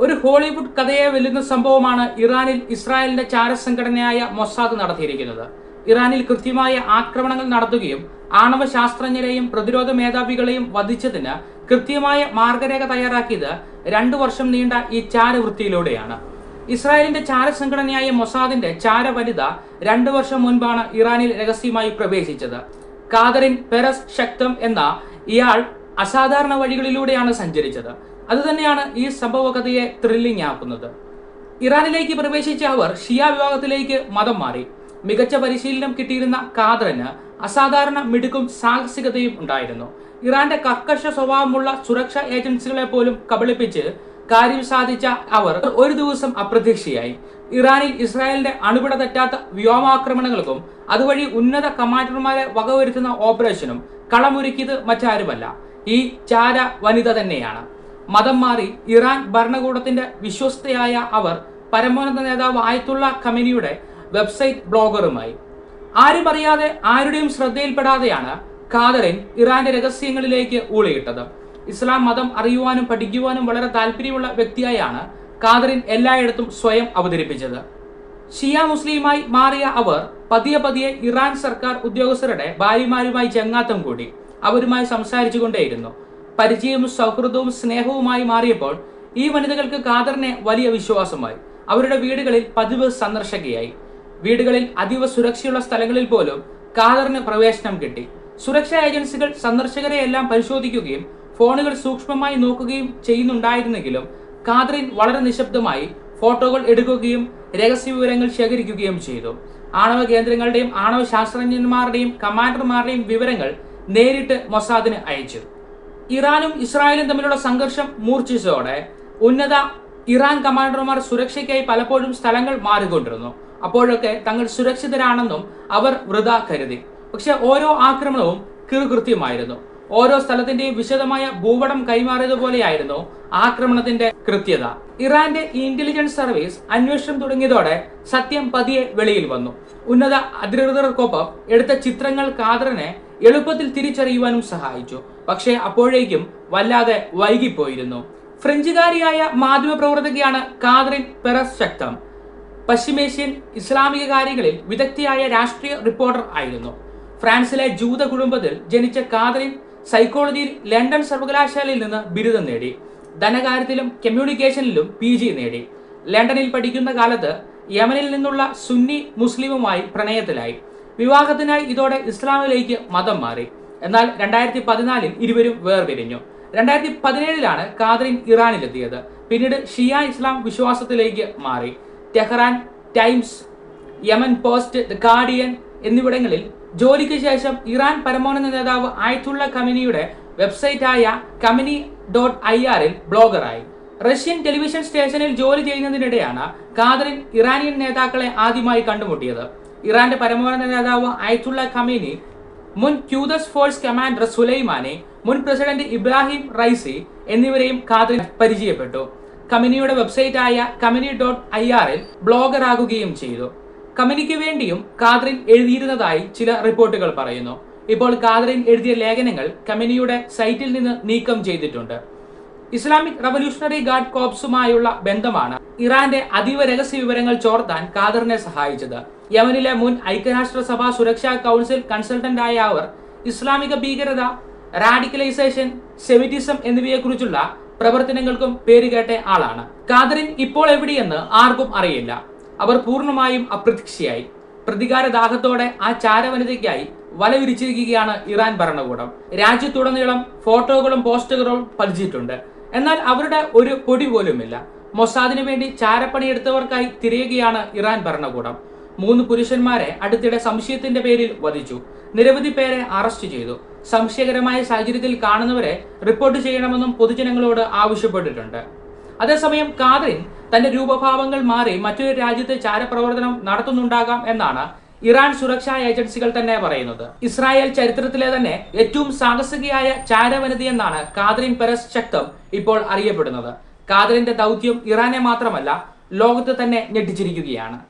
ഒരു ഹോളിവുഡ് കഥയെ വെല്ലുന്ന സംഭവമാണ് ഇറാനിൽ ഇസ്രായേലിന്റെ ചാരസംഘടനയായ മൊസാദ് നടത്തിയിരിക്കുന്നത്. ഇറാനിൽ കൃത്യമായ ആക്രമണങ്ങൾ നടത്തുകയും ആണവ ശാസ്ത്രജ്ഞരെയും പ്രതിരോധ മേധാവികളെയും വധിച്ചതിന് കൃത്യമായ മാർഗരേഖ തയ്യാറാക്കിയത് രണ്ടു വർഷം നീണ്ട ഈ ചാരവൃത്തിയിലൂടെയാണ്. ഇസ്രായേലിന്റെ ചാരസംഘടനയായ മൊസാദിന്റെ ചാരവനിത രണ്ടു വർഷം മുൻപാണ് ഇറാനിൽ രഹസ്യമായി പ്രവേശിച്ചത്. കാതറിൻ പെറസ് ശക്തം എന്ന ഇയാൾ അസാധാരണ വഴികളിലൂടെയാണ് സഞ്ചരിച്ചത്. അതുതന്നെയാണ് ഈ സംഭവകഥയെ ത്രില്ലിംഗ് ആക്കുന്നത് ഇറാനിലേക്ക് പ്രവേശിച്ച അവർ ഷിയ വിഭാഗത്തിലേക്ക് മതം മാറി. മികച്ച പരിശീലനം കിട്ടിയിരുന്ന കാദറിന് അസാധാരണ മിടുക്കും സാഹസികതയും ഉണ്ടായിരുന്നു. ഇറാന്റെ കർക്കശ സ്വഭാവമുള്ള സുരക്ഷാ ഏജൻസികളെ പോലും കബളിപ്പിച്ച് കാര്യം സാധിച്ച അവർ ഒരു ദിവസം അപ്രത്യക്ഷയായി ഇറാനിൽ ഇസ്രായേലിന്റെ അണുപിട തെറ്റാത്ത വ്യോമാക്രമണങ്ങൾക്കും അതുവഴി ഉന്നത കമാൻഡർമാരെ വകവരുത്തുന്ന ഓപ്പറേഷനും കളമൊരുക്കിയത് മറ്റാരുമല്ല. ഈ ചാര വനിത തന്നെയാണ്. മതം മാറി ഇറാൻ ഭരണകൂടത്തിന്റെ വിശ്വസ്തയായ അവർ പരമോന്നത നേതാവ് ആയത്തുള്ള ഖമനിയുടെ വെബ്സൈറ്റ് ബ്ലോഗറുമായി. ആരും അറിയാതെ ആരുടെയും ശ്രദ്ധയിൽപ്പെടാതെയാണ് ഖാദറിൻ ഇറാന്റെ രഹസ്യങ്ങളിലേക്ക് ഊളിയിട്ടത്. ഇസ്ലാം മതം അറിയുവാനും പഠിക്കുവാനും വളരെ താല്പര്യമുള്ള വ്യക്തിയായാണ് ഖാദറിൻ എല്ലായിടത്തും സ്വയം അവതരിപ്പിച്ചത്. ഷിയ മുസ്ലിമായി മാറിയ അവർ പതിയെ പതിയെ ഇറാൻ സർക്കാർ ഉദ്യോഗസ്ഥരുടെ ഭാര്യമാരുമായി ചങ്ങാത്തം കൂടി അവരുമായി സംസാരിച്ചുകൊണ്ടേയിരുന്നു പരിചയവും സൗഹൃദവും സ്നേഹവുമായി മാറിയപ്പോൾ ഈ വനിതകൾക്ക് ഖാദറിനെ വലിയ വിശ്വാസമായി. അവരുടെ വീടുകളിൽ പതിവ് സന്ദർശകയായി. വീടുകളിൽ അതീവ സുരക്ഷയുള്ള സ്ഥലങ്ങളിൽ പോലും ഖാദറിന് പ്രവേശനം കിട്ടി. സുരക്ഷാ ഏജൻസികൾ സന്ദർശകരെ എല്ലാം പരിശോധിക്കുകയും ഫോണുകൾ സൂക്ഷ്മമായി നോക്കുകയും ചെയ്യുന്നുണ്ടായിരുന്നെങ്കിലും ഖാദറിൻ വളരെ നിശബ്ദമായി ഫോട്ടോകൾ എടുക്കുകയും രഹസ്യ വിവരങ്ങൾ ശേഖരിക്കുകയും ചെയ്തു. ആണവ കേന്ദ്രങ്ങളുടെയും ആണവ ശാസ്ത്രജ്ഞന്മാരുടെയും കമാൻഡർമാരുടെയും വിവരങ്ങൾ നേരിട്ട് മൊസാദിന് അയച്ചു. ഇറാനും ഇസ്രായേലും തമ്മിലുള്ള സംഘർഷം മൂർച്ഛിച്ചതോടെ ഉന്നത ഇറാൻ കമാൻഡർമാർ സുരക്ഷയ്ക്കായി പലപ്പോഴും സ്ഥലങ്ങൾ മാറിക്കൊണ്ടിരുന്നു. അപ്പോഴൊക്കെ തങ്ങൾ സുരക്ഷിതരാണെന്നും അവർ വൃത കരുതി. പക്ഷെ ഓരോ ആക്രമണവും കൃത്യമായിരുന്നു ഓരോ സ്ഥലത്തിന്റെയും വിശദമായ ഭൂപടം കൈമാറിയതുപോലെയായിരുന്നു ആക്രമണത്തിന്റെ കൃത്യത. ഇറാന്റെ ഇന്റലിജൻസ് സർവീസ് അന്വേഷണം തുടങ്ങിയതോടെ സത്യം പതിയെ വെളിയിൽ വന്നു. ഉന്നത അധികൃതർക്കൊപ്പം എടുത്ത ചിത്രങ്ങൾ ഖാദറിനെ എളുപ്പത്തിൽ തിരിച്ചറിയുവാനും സഹായിച്ചു. പക്ഷേ അപ്പോഴേക്കും വല്ലാതെ വൈകിപ്പോയിരുന്നു. ഫ്രഞ്ചുകാരിയായ മാധ്യമപ്രവർത്തകയാണ് കാതറിൻ പെറസ് ശക്തം. പശ്ചിമേഷ്യൻ ഇസ്ലാമിക കാര്യങ്ങളിൽ വിദഗ്ധയായ രാഷ്ട്രീയ റിപ്പോർട്ടർ ആയിരുന്നു. ഫ്രാൻസിലെ ജൂത കുടുംബത്തിൽ ജനിച്ച കാതറിൻ സൈക്കോളജിയിൽ ലണ്ടൻ സർവകലാശാലയിൽ നിന്ന് ബിരുദം നേടി. ധനകാര്യത്തിലും കമ്മ്യൂണിക്കേഷനിലും പി ജി നേടി. ലണ്ടനിൽ പഠിക്കുന്ന കാലത്ത് യമനിൽ നിന്നുള്ള സുന്നി മുസ്ലിമുമായി പ്രണയത്തിലായി. വിവാഹത്തിനായി ഇതോടെ ഇസ്ലാമിലേക്ക് മതം മാറി. എന്നാൽ രണ്ടായിരത്തി പതിനാലിൽ ഇരുവരും വേർപിരിഞ്ഞു. രണ്ടായിരത്തി പതിനേഴിലാണ് കാതറിൻ ഇറാനിലെത്തിയത്. പിന്നീട് ഷിയ ഇസ്ലാം വിശ്വാസത്തിലേക്ക് മാറി. Tehran Times Yemen Post the Guardian എന്നിവിടങ്ങളിൽ ജോലിക്ക് ശേഷം ഇറാൻ പരമോന്നത നേതാവ് ആയത്തുള്ള കമിനിയുടെ വെബ്സൈറ്റായ കമിനി ഡോട്ട് ഐ ആറിൽ ബ്ലോഗറായി. റഷ്യൻ ടെലിവിഷൻ സ്റ്റേഷനിൽ ജോലി ചെയ്യുന്നതിനിടെയാണ് കാദറിൻ ഇറാനിയൻ നേതാക്കളെ ആദ്യമായി കണ്ടുമുട്ടിയത്. ഇറാന്റെ പരമോന്നത നേതാവ് ആയത്തുള്ള ഖമീനി മുൻ ക്യൂദസ് ഫോഴ്സ് കമാൻഡർ സുലൈമാനെ മുൻ പ്രസിഡന്റ് ഇബ്രാഹിം റൈസി എന്നിവരെയും ഖാദർ പരിചയപ്പെട്ടു. കമ്പനിയുടെ വെബ്സൈറ്റായ കമ്പനി ഡോട്ട് ഐ ആറിൽ ബ്ലോഗറാകുകയും ചെയ്തു. കമ്പനിക്ക് വേണ്ടിയും കാദറിൻ എഴുതിയിരുന്നതായി ചില റിപ്പോർട്ടുകൾ പറയുന്നു. ഇപ്പോൾ കാദറിൻ എഴുതിയ ലേഖനങ്ങൾ കമ്പനിയുടെ സൈറ്റിൽ നിന്ന് നീക്കം ചെയ്തിട്ടുണ്ട്. ഇസ്ലാമിക് റവല്യൂഷണറി ഗാർഡ് കോപ്സുമായുള്ള ബന്ധമാണ് ഇറാന്റെ അതീവ രഹസ്യ വിവരങ്ങൾ ചോർത്താൻ കാദറിനെ സഹായിച്ചത്. യമനിലെ മുൻ ഐക്യരാഷ്ട്രസഭ സുരക്ഷാ കൗൺസിൽ ആയ അവർ ഇസ്ലാമിക ഭീകരത റാഡിക്കലൈസേഷൻ സെമിറ്റിസം എന്നിവയെക്കുറിച്ചുള്ള പ്രവർത്തനങ്ങൾക്കും പേരുകേട്ട ആളാണ്. കാദറിൻ ഇപ്പോൾ എവിടെയെന്ന് ആർക്കും അറിയില്ല. അവർ പൂർണമായും പ്രതികാര ദാഹത്തോടെ ആ ചാരവനിതയ്ക്കായി വല വിരിച്ചിരിക്കുകയാണ് ഇറാൻ ഭരണകൂടം. രാജ്യത്തുടനീളം ഫോട്ടോകളും പോസ്റ്ററുകളും പതിച്ചിട്ടുണ്ട്. എന്നാൽ അവരുടെ ഒരു പൊടി പോലുമില്ല. മൊസാദിനു വേണ്ടി ചാരപ്പണിയെടുത്തവർക്കായി തിരയുകയാണ് ഇറാൻ ഭരണകൂടം. മൂന്ന് പുരുഷന്മാരെ അടുത്തിടെ സംശയത്തിന്റെ പേരിൽ വധിച്ചു. നിരവധി പേരെ അറസ്റ്റ് ചെയ്തു. സംശയകരമായ സാഹചര്യത്തിൽ കാണുന്നവരെ റിപ്പോർട്ട് ചെയ്യണമെന്നും പൊതുജനങ്ങളോട് ആവശ്യപ്പെട്ടിട്ടുണ്ട്. അതേസമയം കാതറിൻ തന്റെ രൂപഭാവങ്ങൾ മാറി മറ്റൊരു രാജ്യത്ത് ചാരപ്രവർത്തനം നടത്തുന്നുണ്ടാകാം എന്നാണ് ഇറാൻ സുരക്ഷാ ഏജൻസികൾ തന്നെ പറയുന്നത്. ഇസ്രായേൽ ചരിത്രത്തിലെ തന്നെ ഏറ്റവും സാഹസികയായ ചാരവനിതി എന്നാണ് കാതറിൻ പെരസ് ശക്തം ഇപ്പോൾ അറിയപ്പെടുന്നത്. കാതറിന്റെ ദൗത്യം ഇറാനെ മാത്രമല്ല ലോകത്തെ തന്നെ ഞെട്ടിച്ചിരിക്കുകയാണ്.